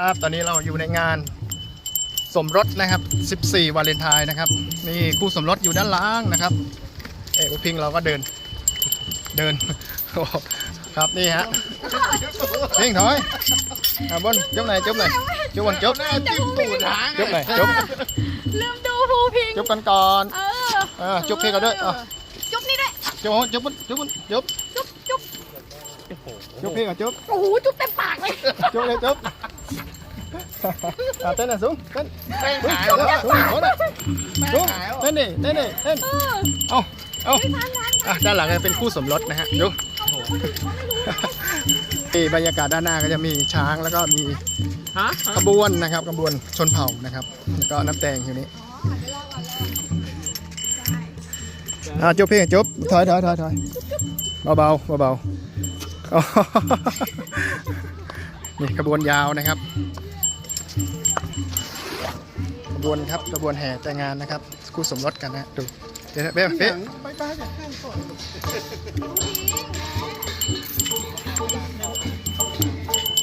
ครับตอนนี้เราอยู่ในงานสมรสนะครับ 14 วาเลนไทน์นะครับ นี่คู่สมรสอยู่ด้านล่างนะครับ เอกพิงเราก็เดิน เดินโอ้โหครับนี่ฮะพิงถอยอะบนจบไหนอยจบไหนอยจบบนจบหน้าจิ้มตูดหางจบไหนอยจบลืมดูภูพิงจบกันก่อนเออเออจุ๊บพี่ก็ด้วยอะจุ๊บนี่ด้วยจบจบบนจบบนจบจุ๊บจุ๊บจบพี่ก็จบโอ้โหจุ๊บเต็มปากเลยจบเลยจบ อะเต้นหน่อยสูงเต้นแป้งสูงหายสูงแล้วสูงหัวหน่อยแป้งสูงหายแล้วเต้นดิเต้นดิเต้นเออเอาเอาไม่ทันทันอะด้านหลังจะเป็นคู่สมรสนะฮะดูนี่บรรยากาศด้านหน้าก็จะมีช้างแล้วก็มีฮะขบวนนะครับขบวนชนเผ่านะครับ แล้วก็น้ำแตงอยู่นี้อะจบเพลงจบถอยถอยถอยถอยเบาเบาเบาเบาๆอ๋อนี่ขบวนยาวนะครับ ขบวนครับขบวนแห่แต่งงานนะครับคู่สมรสกันนะดูเดี๋ยวนะเป๊ะเป๊ะไปไปจากข้างก่อน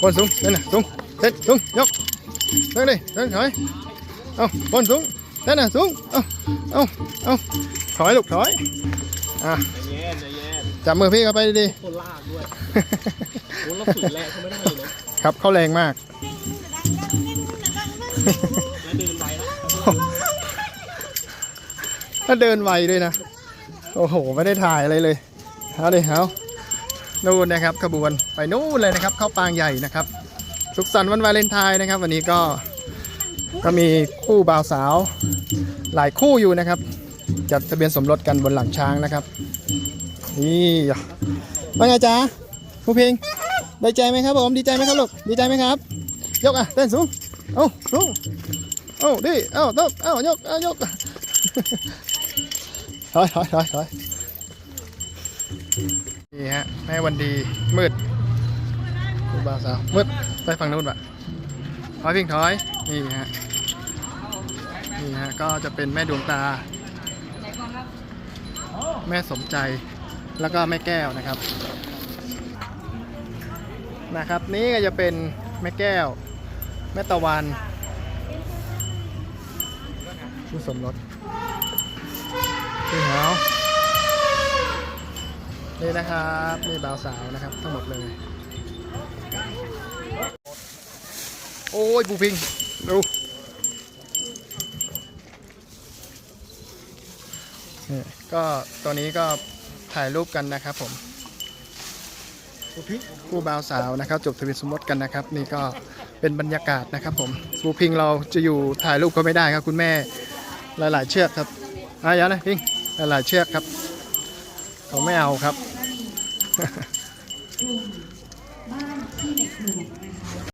บนสูงนั่นน่ะสูงเซ็ตสูงยกเดินดิเดินถอยเอาบนสูงนั่นน่ะสูงเอาเอาเอาถอยลูกถอยอะใจเย็นใจเย็นจับมือพี่เข้าไปดีคนลากด้วยโอ้เราฝืนแรงเขาไม่ได้เลยนะๆครับเข้าแรงมาก ถ้าเดินไวด้วยนะ โอ้โห ไม่ได้ถ่ายอะไรเลยเอาดิเอานู่นนะครับขบวนไปนู่นเลยนะครับ เข้าปางใหญ่นะครับ สุขสันต์วันวาเลนไทน์นะครับ วันนี้ก็ก็มีคู่บ่าวสาว หลายคู่อยู่นะครับ จัดทะเบียนสมรสกันบนหลังช้างนะครับ นี่ว่าไงจ๊ะผู้เพลงด้ใจไหมครับผมดีใจไหมครับลูกดีใจไหมครับ ยกอะเต้นสูง เอ้าสูงเอ้าดิเอ้าตบเอ้ายกเอ้ายกถอยถอยถอยถอยนี่ฮะแม่วันดีมืดคุณบ่าวสาวมืดไปฝั่งนู้นปะถอยพิงถอยนี่ฮะนี่ฮะก็จะเป็นแม่ดวงตา แม่สมใจแล้วก็แม่แก้วนะครับ นะครับ นี่ก็จะเป็นแม่แก้ว แม่ตะวันผู้สมรสนี่เหรอนี่นะครับนี่บ่าวสาวนะครับ ทั้งหมดเลย โอ้ยปูพิงดูนี่ก็ตัวนี้ก็ถ่ายรูปกันนะครับผม คู่บ่าวสาวนะครับจบทะเบียนสมรสกันนะครับ นี่ก็เป็นบรรยากาศนะครับผมปูพิงเราจะอยู่ถ่ายรูปก็ไม่ได้ครับ คุณแม่หลาย ๆ เชือกครับอะอย่านะพิงหลายๆเชือกครับเขาไม่เอาครับ